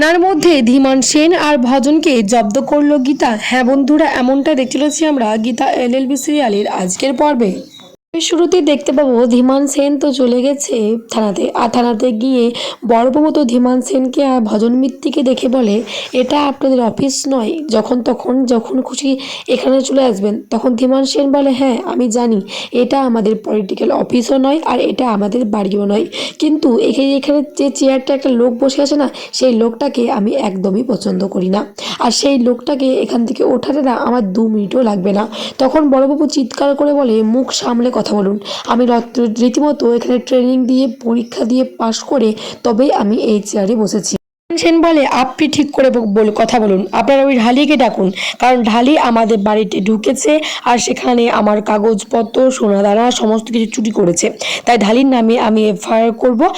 থানার মধ্যে ধীমান সেন আর ভজনকে জব্দ করল গীতা। হ্যাঁ বন্ধুরা, এমনটা দেখতে চলেছি আমরা গীতা এলএলবি সিরিয়ালের আজকের পর্বে। শুরুতেই দেখতে পাবো ধীমান সেন তো চলে গেছে থানাতে। আর থানাতে গিয়ে বড়বাবু তো ধীমান সেনকে আর ভজন মিত্তিকে দেখে বলে, এটা আপনাদের অফিস নয়। যখন তখন যখন খুশি এখানে চলে আসবেন। তখন ধীমান সেন বলে হ্যাঁ আমি জানি। এটা আমাদের পলিটিক্যাল অফিসও নয় আর এটা আমাদের বাড়িও নয়। কিন্তু এখানে এখানে যে চেয়ারটা একটা লোক বসে আছে না, সেই লোকটাকে আমি একদমই পছন্দ করি না। আর সেই লোকটাকে এখান থেকে ওঠাতে না আমার দু মিনিটও লাগবে না। তখন বড়বাবু চিৎকার করে বলে, মুখ সামলে কথা বলুন। আমি রত- রীতিমতো এখানে ট্রেনিং দিয়ে, পরীক্ষা দিয়ে পাশ করে তবেই আমি এই চেয়ারে বসেছি। সেন বলে, আপনি ঠিক করে বল, কথা বলুন। আপনারা ওই ঢালিকে ডাকুন। কারণ ঢালি আমাদের বাড়িতে ঢুকেছে আর সেখানে আমার কাগজপত্র সোনাদানা সমস্ত কিছু চুরি করেছে। তাই ঢালির নামে আমি এফআইআর করব।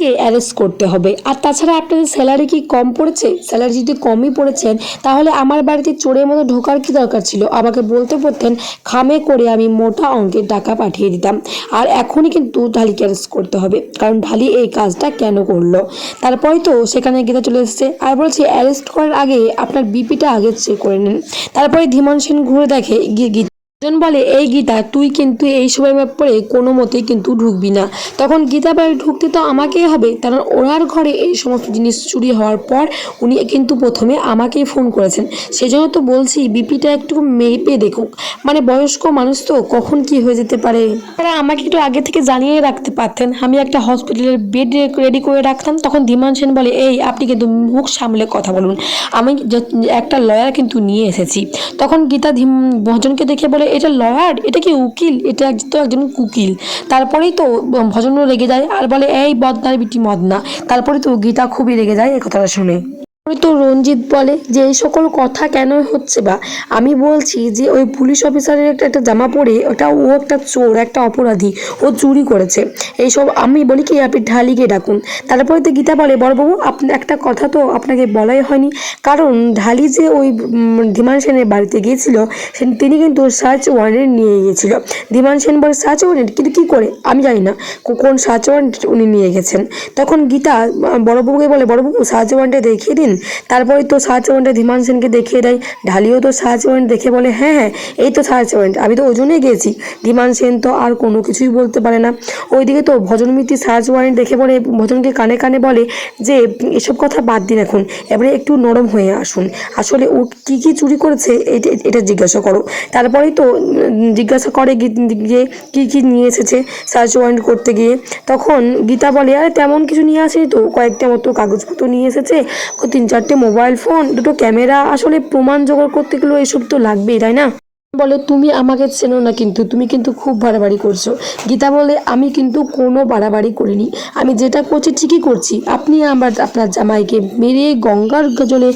কে অ্যারেস্ট করতে হবে? আর তাছাড়া আপনাদের স্যালারি কি কম পড়েছে? স্যালারি যদি কমই পড়েছেন, তাহলে আমার বাড়িতে চোরের মতো ঢোকার কি দরকার ছিল? আমাকে বলতে পারতেন খামে করে আমি মোটা অঙ্কের টাকা পাঠিয়ে দিতাম। আর এখনই কিন্তু ঢালিকে অ্যারেস্ট করতে হবে। কারণ ঢালি এই কাজটা কেন করল? তারপরে তো সেখানে গীতা চলে এসেছে। আর বলছে অ্যারেস্ট করার আগে আপনার বিপিটা আগে চেক করে নিন। তারপরে ধীমান সেন ঘুরে দেখে গীতা জন বলে, এই গীতা, তুই কিন্তু এই সময় ব্যাপারে কোনো মতেই কিন্তু ঢুকবি না। তখন গীতা বাড়ি ঢুকতে তো আমাকেই হবে। কারণ ওনার ঘরে এই সমস্ত জিনিস চুরি হওয়ার পর উনি কিন্তু প্রথমে আমাকেই ফোন করেছেন। সেজন্য তো বলছি, বিপিটা একটু মেপে দেখুক। মানে বয়স্ক মানুষ তো, কখন কি হয়ে যেতে পারে? তারা আমাকে একটু আগে থেকে জানিয়ে রাখতে পারতেন। আমি একটা হসপিটালের বেড রেডি করে রাখতাম। তখন ধীমান সেন বলে, এই, আপনি কিন্তু মুখ সামলে কথা বলুন। আমি একটা লয়ার কিন্তু নিয়ে এসেছি। তখন গীতা ভজনকে দেখে বলে এটা লয়ার এটা কি উকিল? এটা এক- তো একজন কুকিল তারপরেই তো ভজনও রেগে যায়। আর বলে, এই বদনার বিটি মদনা। তারপরে তো গীতা খুবই রেগে যায় এই কথাটা শুনে। তো রঞ্জিত বলে যে, এই সকল কথা কেন হচ্ছে বা? আমি বলছি যে, ওই পুলিশ অফিসারের একটা একটা জামা পরে ওটা, ও একটা চোর, একটা অপরাধী, ও চুরি করেছে। এইসব আমি বলি কি, আপনি ঢালিকে ডাকুন। তারপরে তো গীতা বলে, বড়বাবু, আপনি, একটা কথা তো আপনাকে বলাই হয়নি। কারণ ঢালি যে ওই ধীমান সেনের বাড়িতে গিয়েছিল তিনি কিন্তু সার্চ ওয়ারেন্ট নিয়ে গিয়েছিল। ধীমান সেন বলে, সার্চ ওয়ারেন্ট? কিন্তু কী করে? আমি জানি না। কোন সার্চ ওয়ারেন্ট উনি নিয়ে গেছেন? তখন গীতা বড়বাবুকে বলে, বড়বাবু, সার্চ ওয়ারেন্টে দেখিয়ে দিন। তারপরে তো সার্চ ওয়ারেন্টে ধীমান সেনকে দেখিয়ে দেয়। ঢালিও তো সার্চ ওয়ারেন্ট দেখে বলে হ্যাঁ হ্যাঁ এই তো সার্চ ওয়ারেন্ট আমি তো ওজনে গেছি ধীমান সেন তো আর কোনো কিছুই বলতে পারে না। ওইদিকে তো ভজন মিত্তি সার্চ ওয়ারেন্ট দেখে বলে, ভজনকে কানে কানে বলে যে, এসব কথা বাদ দিন এখন। এবারে একটু নরম হয়ে আসুন। আসলে ও কী কী চুরি করেছে, এটা জিজ্ঞাসা করো তারপরেই তো জিজ্ঞাসা করে গী- যে কী কী নিয়ে এসেছে সার্চ ওয়ারেন্ট করতে গিয়ে। তখন গীতা বলে, আরে, তেমন কিছু নিয়ে আসেনি তো। কয়েকটা মতো কাগজপত্র নিয়ে এসেছে। তিন চারটে মোবাইল ফোন দুটো ক্যামেরা আসলে প্রমাণ জোগাড় করতে গেলেও এসব তো লাগবেই, তাই না? বলে, তুমি আমাকে চেনো না কিন্তু, তুমি কিন্তু খুব বাড়াবাড়ি করছ। গীতা বলে, আমি কিন্তু কোনো বাড়াবাড়ি করিনি। আমি যেটা করছি ঠিকই করছি। আপনি আমার, আপনার জামাইকে মেরে গঙ্গার জলে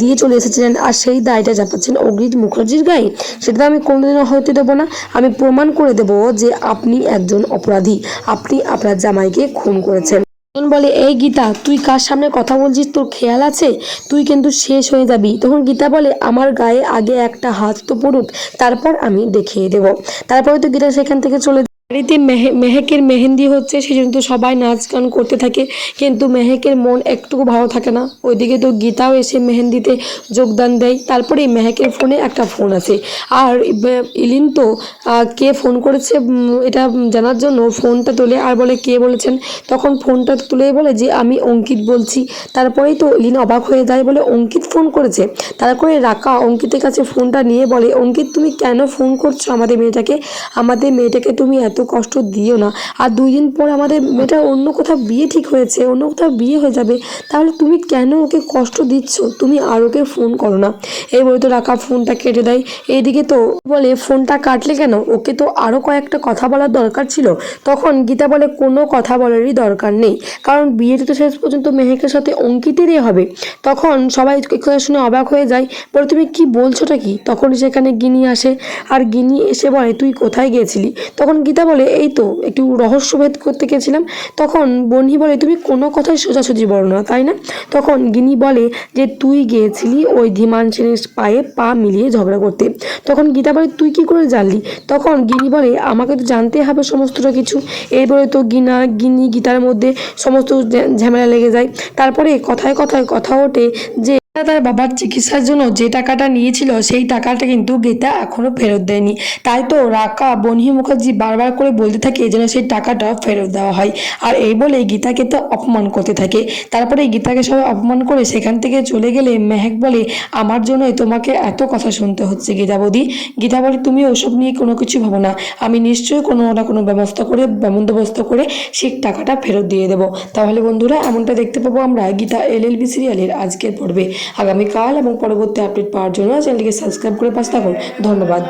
দিয়ে চলে এসেছিলেন আর সেই দায়টা চাপাচ্ছেন অগ্রিত মুখার্জির গায়ে। সেটা আমি কোনোদিনও হতে দেবো না। আমি প্রমাণ করে দেবো যে আপনি একজন অপরাধী। আপনি আপনার জামাইকে খুন করেছেন। তখন বলে, এই গীতা, তুই কার সামনে কথা বলছিস? তোর খেয়াল আছে? তুই কিন্তু শেষ হয়ে যাবি। তখন গীতা বলে, আমার গায়ে আগে একটা হাত তো পড়ুক, তারপর আমি দেখিয়ে দেব। তারপরে তো গীতা সেখান থেকে চলে। বাড়িতে মেহে মেহেকের মেহেন্দি হচ্ছে সেই জন্য তো সবাই নাচ গান করতে থাকে, কিন্তু মেহেকের মন একটুকু ভালো থাকে না। ওইদিকে তো গীতাও এসে মেহেন্দিতে যোগদান দেয়, তারপরে মেহেকের ফোনে একটা ফোন আছে। আর ইলিন তো কে ফোন করেছে এটা জানার জন্য ফোনটা তোলে, আর বলে কে বলেছেন, তখন ফোনটা তুলে বলে যে, আমি অঙ্কিত বলছি। তারপরেই তো ইলিন অবাক হয়ে যায়, বলে, অঙ্কিত ফোন করেছে? তারপরে রাকা অঙ্কিতের কাছে ফোনটা নিয়ে বলে, অঙ্কিত, তুমি কেন ফোন করছ আমাদের মেয়েটাকে? আমাদের মেয়েটাকে তুমি কষ্ট দিও না। আর দুই দিন পর আমাদের মেয়েটা অন্য কোথাও বিয়ে ঠিক হয়েছে, অন্য কোথাও বিয়ে হয়ে যাবে, তাহলে তুমি কেন ওকে কষ্ট দিচ্ছ? তুমি আর ওকে ফোন করো না। এই বলে তো রাখা ফোনটা কেটে দেয়। এইদিকে তো বলে, ফোনটা কাটলে কেন? ওকে তো আরও কয়েকটা কথা বলার দরকার ছিল। তখন গীতা বলে, কোনো কথা বলারই দরকার নেই। কারণ বিয়েটা তো শেষ পর্যন্ত মেহেকের সাথে অঙ্কিতেরই হবে। তখন সবাই কথা শুনে অবাক হয়ে যায়। বলে, তুমি কি বলছোটা কি? তখন সেখানে গিনি আসে। আর গিনি এসে বলে, তুই কোথায় গিয়েছিলি? তখন গীতা বলে, এই তো, একটু রহস্যভেদ করতে গেছিলাম। তখন বন্যি বলে, তুমি কোনো কথাই সোজাসুজি বলো না, তাই না? তখন গিনি বলে যে, তুই গিয়েছিলি ওই ধীমান সেনের পায়ে পা মিলিয়ে ঝগড়া করতে। তখন গীতা বলে, তুই কি করে জানলি? তখন গিনি বলে, আমাকে তো জানতে হবে সমস্তটা কিছু। এরপরে তো গিনা, গিনি গীতার মধ্যে সমস্ত ঝামেলা লেগে যায়। তারপরে কথায় কথায় কথা ওঠে যে তার বাবার চিকিৎসার জন্য যে টাকাটা নিয়েছিল, সেই টাকাটা কিন্তু গীতা এখনও ফেরত দেয়নি। তাই তো রাকা বনি মুখার্জি বারবার করে বলতে থাকে যেন সেই টাকাটা ফেরত দেওয়া হয়। আর এই বলে গীতাকে তো অপমান করতে থাকে। তারপরে গীতাকে সবাই অপমান করে সেখান থেকে চলে গেলে মেহেক বলে, আমার জন্যই তোমাকে এত কথা শুনতে হচ্ছে গীতা বৌদি। গীতা বলে, তুমি ওসব নিয়ে কোনো কিছু ভাবো না। আমি নিশ্চয়ই কোনো না কোনো ব্যবস্থা করে, বন্দোবস্ত করে সেই টাকাটা ফেরত দিয়ে দেবো। তাহলে বন্ধুরা, এমনটা দেখতে পাবো আমরা গীতা এলএলবি সিরিয়ালের আজকের পর্বে। আগামীকাল এবং পরবর্তী আপডেট পাওয়ার জন্য চ্যানেলটিকে সাবস্ক্রাইব করে পাশে থাকুন। ধন্যবাদ।